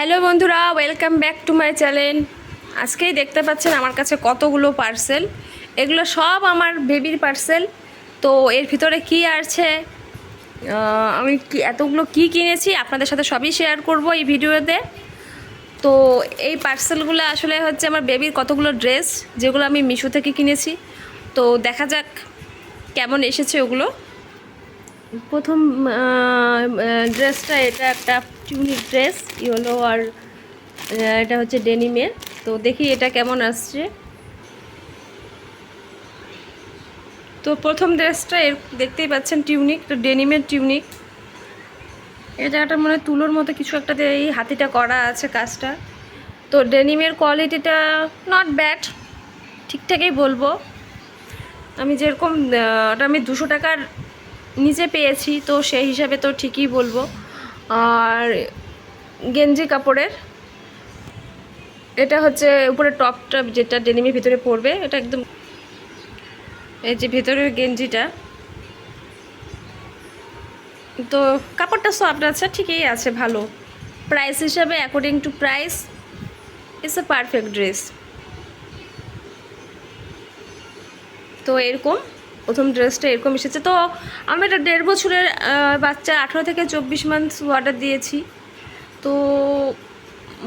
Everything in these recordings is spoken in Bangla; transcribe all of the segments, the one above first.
হ্যালো বন্ধুরা welcome back to my channel আজকেই দেখতে পাচ্ছেন আমার কাছে কতগুলো পার্সেল এগুলো সব আমার বেবির পার্সেল তো এর ভিতরে কি আছে? আমি কি, এতগুলো কি কিনেছি? আপনাদের সাথে সবই শেয়ার করব এই ভিডিওতে। তো এই পার্সেলগুলো আসলে হচ্ছে আমার বেবির কতগুলো ড্রেস যেগুলো আমি মিশো থেকে কিনেছি। তো দেখা যাক কেমন এসেছে ওগুলো। প্রথম ড্রেসটা এটা একটা টিউনিক ড্রেস ইয়েলো আর এটা হচ্ছে ডেনিমের তো দেখি এটা কেমন আসছে। তো প্রথম ড্রেসটা এর, দেখতেই পাচ্ছেন টিউনিক তো ডেনিমের টিউনিক এই জায়গাটা মনে তুলোর মতো কিছু একটা এই হাতিটা করা আছে কাজটা। তো ডেনিমের কোয়ালিটিটা নট ব্যাড ঠিকঠাকই বলব। আমি যেরকম ওটা আমি দুশো টাকার নিচে পেয়েছি, তো সেই হিসাবে তো ঠিকই বলব। আর গেঞ্জি কাপড়ের, এটা হচ্ছে উপরে টপটা যেটা ডেনিমের ভিতরে পড়বে, এটা একদম এই যে ভেতরের গেঞ্জিটা। তো কাপড়টা সফট আছে, ঠিকই আছে, ভালো। প্রাইস হিসাবে according to price it's a perfect dress তো এরকম। প্রথম ড্রেসটা এরকম এসেছে। তো আমি এটা দেড় বছরের বাচ্চা, আঠেরো থেকে চব্বিশ মান্থস অর্ডার দিয়েছি। তো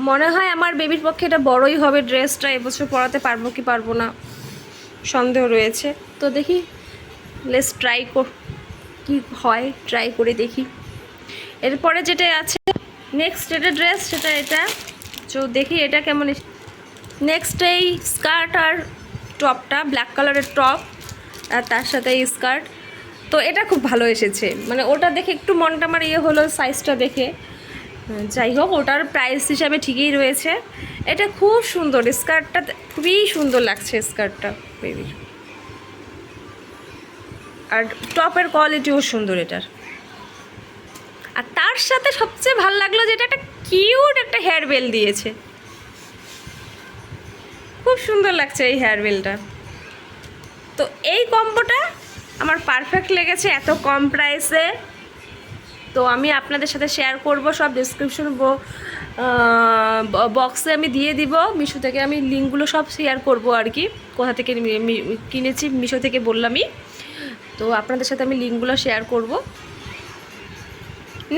মনে হয় আমার বেবির পক্ষে এটা বড়ই হবে ড্রেসটা এবছর পরাতে পারব কি পারব না, সন্দেহ রয়েছে। তো দেখি লেস ট্রাই কর, কি হয় ট্রাই করে দেখি। এরপরে যেটা আছে নেক্সট এটা ড্রেস সেটা এটা। তো দেখি এটা কেমন নেক্সট এই স্কার্ট আর টপটা ব্ল্যাক কালারের টপ আর তার সাথে স্কার্ট। তো এটা খুব ভালো এসেছে। মানে ওটা দেখে একটু মনটা আমার ইয়ে হলো সাইজটা দেখে। যাই হোক, ওটার প্রাইস হিসাবে ঠিকই রয়েছে। এটা খুব সুন্দর, স্কার্টটা খুবই সুন্দর লাগছে, স্কার্টটা বেবির আর টপের কোয়ালিটিও সুন্দর এটার। আর তার সাথে সবচেয়ে ভালো লাগল যেটা একটা কিউট একটা হেয়ার বেল দিয়েছে। খুব সুন্দর লাগছে এই হেয়ার বেলটা তো এই কম্বোটা আমার পারফেক্ট লেগেছে, এত কম প্রাইসে তো আমি আপনাদের সাথে শেয়ার করব, সব ডিসক্রিপশন বক্সে আমি দিয়ে দিব। মিশো থেকে আমি লিঙ্কগুলো সব শেয়ার করব আর কি। কোথা থেকে কিনেছি, মিশো থেকে বললামই। তো আপনাদের সাথে আমি লিঙ্কগুলো শেয়ার করব।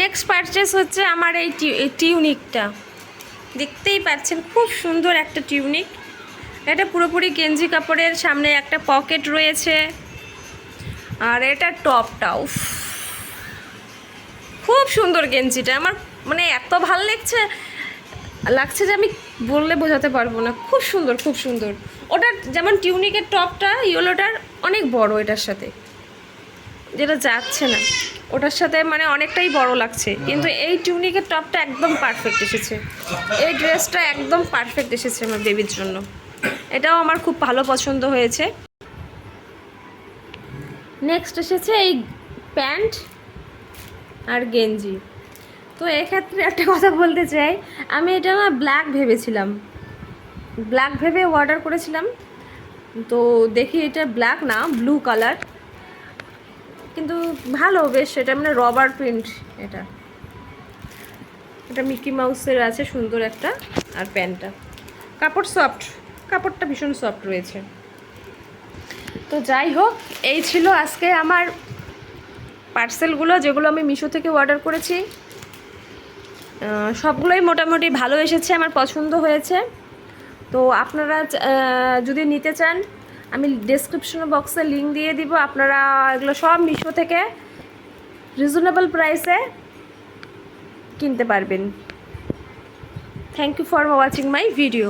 নেক্সট পারচেস হচ্ছে আমার এই টিউনিকটা দেখতেই পাচ্ছেন, খুব সুন্দর একটা টিউনিক এটা পুরোপুরি গেঞ্জি কাপড়ের সামনে একটা পকেট রয়েছে। আর এটা টপটা উফ। খুব সুন্দর গেঞ্জিটা। আমার মানে এত ভালো লাগছে লাগছে যে আমি বললে বোঝাতে পারব না। খুব সুন্দর খুব সুন্দর। ওটা যেমন টিউনিকের টপটা ইয়েলোটার অনেক বড় এটার সাথে। যেটা যাচ্ছে না। ওটার সাথে মানে অনেকটাই বড় লাগছে। কিন্তু এই টিউনিকের টপটা একদম পারফেক্ট এসেছে। এই ড্রেসটা একদম পারফেক্ট এসেছে আমার বেবির জন্য। এটাও আমার খুব ভালো পছন্দ হয়েছে। নেক্সট এসেছে এই প্যান্ট আর গেঞ্জি। তো এক্ষেত্রে একটা কথা বলতে চাই, আমি এটা না ব্ল্যাক ভেবেছিলাম। ব্ল্যাক ভেবে অর্ডার করেছিলাম। তো দেখি এটা ব্ল্যাক না, ব্লু কালার। কিন্তু ভালো বেশ, এটা মানে রবার প্রিন্ট এটা। এটা মিকি মাউসের আছে সুন্দর একটা, আর প্যান্টটা। কাপড় সফট। কাপড়টা ভীষণ সফট রয়েছে। তো যাই হোক, এই ছিল আজকে আমার পার্সেলগুলো যেগুলো আমি মিশো থেকে অর্ডার করেছি। সবগুলোই মোটামুটি ভালো এসেছে, আমার পছন্দ হয়েছে। তো আপনারা যদি নিতে চান, আমি ডেসক্রিপশন বক্সে লিঙ্ক দিয়ে দিব। আপনারা এগুলো সব মিশো থেকে রিজনেবল প্রাইসে কিনতে পারবেন। Thank you for watching my video